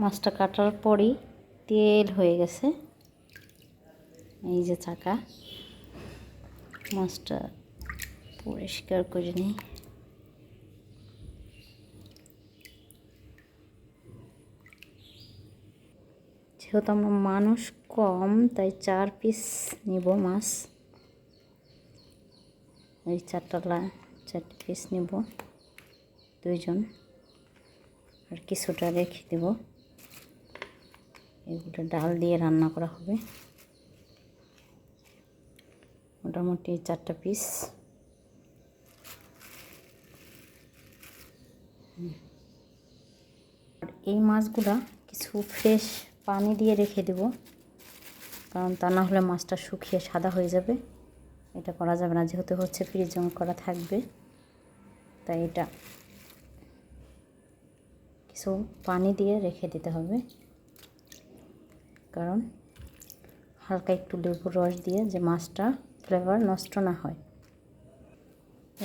মাছটা কাটার পরই তেল হয়ে গেছে। এই যে চাকা। মাছটা পরিষ্কার করে নিই। যেহেতু আমরা মানুষ কম, তাই চার পিস নিব মাছ। এই চারটা লা- চারটে পিস নিব দুইজন। আর কিছুটা রেখে দেব। এগুলো ডাল দিয়ে রান্না করা হবে। মোটামুটি চারটা পিস এই মাছগুলা কিছু ফ্রেশ পানি দিয়ে রেখে দেব। কারণ তা না হলে মাছটা শুকিয়ে সাদা হয়ে যাবে। এটা করা যাবে না, যেহেতু হচ্ছে ফ্রিজং করা থাকবে। তাই এটা কিছু পানি দিয়ে রেখে দিতে হবে। কারণ হালকা একটু লেবুর রস দিয়ে যে মাছটা ফ্লেভার নষ্ট না হয়।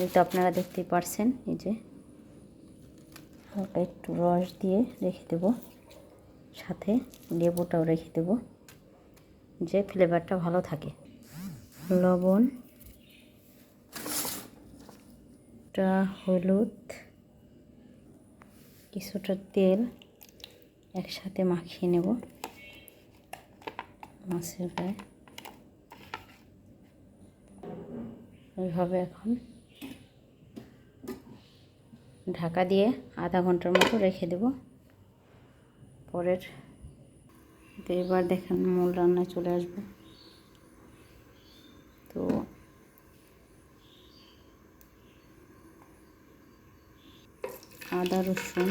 এই তো আপনারা দেখতেই পারছেন, এই যে হালকা একটু রস দিয়ে রেখে দেব। সাথে লেবুটাও রেখে দেব, যে ফ্লেভারটা ভালো থাকে। লবণ টা হলুদ, কিছুটা তেল একসাথে মাখিয়ে নেব। মাছের গায়ে এইভাবে এখন ঢাকা দিয়ে আধা ঘণ্টার মতো রেখে দেব। পরের তো এবার দেখেন মূল রান্নায় চলে আসবে। তো আদা, রসুন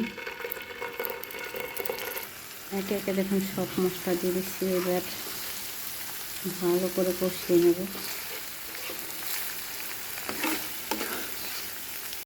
একে একে দেখুন সব মশলা দিয়ে দিচ্ছি। এবার ভালো করে কষিয়ে নেব।